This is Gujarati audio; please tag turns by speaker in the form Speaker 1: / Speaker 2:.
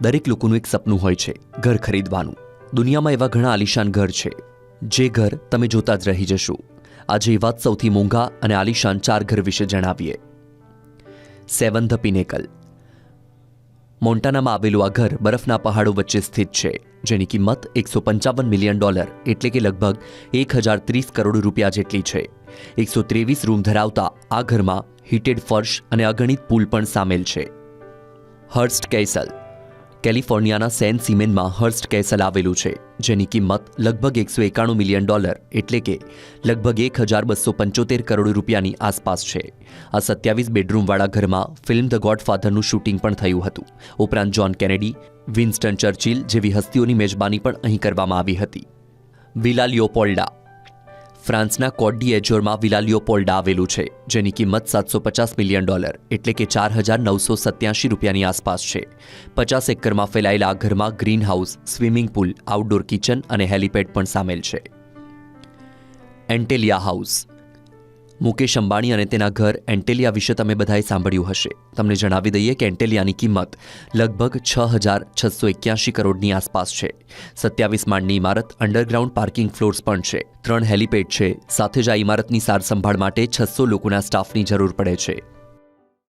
Speaker 1: દરેક લોકોનું એક સપનું હોય છે, ઘર ખરીદવાનું. દુનિયામાં એવા ઘણા આલિશાન ઘર છે, જે ઘર તમે જોતા જ રહી જશો. આજે એ વાત સૌથી મોંઘા અને આલિશાન ચાર ઘર વિશે જણાવીએ. Seven the pinnacle. મોન્ટાનામાં આવેલું આ ઘર બરફના પહાડો વચ્ચે સ્થિત છે, જેની કિંમત એકસો પંચાવન મિલિયન ડોલર, એટલે કે લગભગ એક હજાર ત્રીસ કરોડ રૂપિયા જેટલી છે. એકસો ત્રેવીસ રૂમ ધરાવતા આ ઘરમાં હીટેડ ફર્શ અને અગણિત પુલ પણ સામેલ છે. Hearst Castle. કેલિફોર્નિયાના સેન સિમેનમાં હર્સ્ટ કેસલ આવેલું છે, જેની કિંમત લગભગ એકસો એકાણું મિલિયન ડોલર એટલે કે લગભગ એક હજાર બસો પંચોતેર કરોડ રૂપિયાની આસપાસ છે. આ સત્યાવીસ બેડરૂમવાળા ઘરમાં ફિલ્મ ધ ગોડફાધરનું શૂટિંગ પણ થયું હતું. ઉપરાંત જ્હોન કેનેડી, વિન્સ્ટન ચર્ચિલ જેવી હસ્તીઓની મેજબાની પણ અહીં કરવામાં આવી હતી. વિલા લિયોપોલ્ડા ફ્રાન્સના કોડી એજોરમાં વિલા લિયોપોલ્ડા આવેલું છે, જેની કિંમત સાતસો પચાસ મિલિયન ડોલર એટલે કે ચાર હજાર નવસો સત્યાસી રૂપિયાની આસપાસ છે. પચાસ એકરમાં ફેલાયેલા આ ઘરમાં green house swimming pool, outdoor kitchen અને હેલિપેડ પણ સામેલ છે. એન્ટેલિયા હાઉસ મુકેશ અંબાણી અને તેના ઘર એન્ટેલિયા વિશે તમે બધાએ સાંભળ્યું હશે. તમને જણાવી દઈએ કે એન્ટેલિયાની કિંમત લગભગ છ હજાર છસો એક્યાસી કરોડની આસપાસ છે. સત્યાવીસ માળની ઇમારત અંડરગ્રાઉન્ડ પાર્કિંગ ફ્લોર્સ પણ છે. ત્રણ હેલિપેડ છે. સાથે જ આ ઇમારતની સારસંભાળ માટે છસો લોકોના સ્ટાફની જરૂર પડે છે.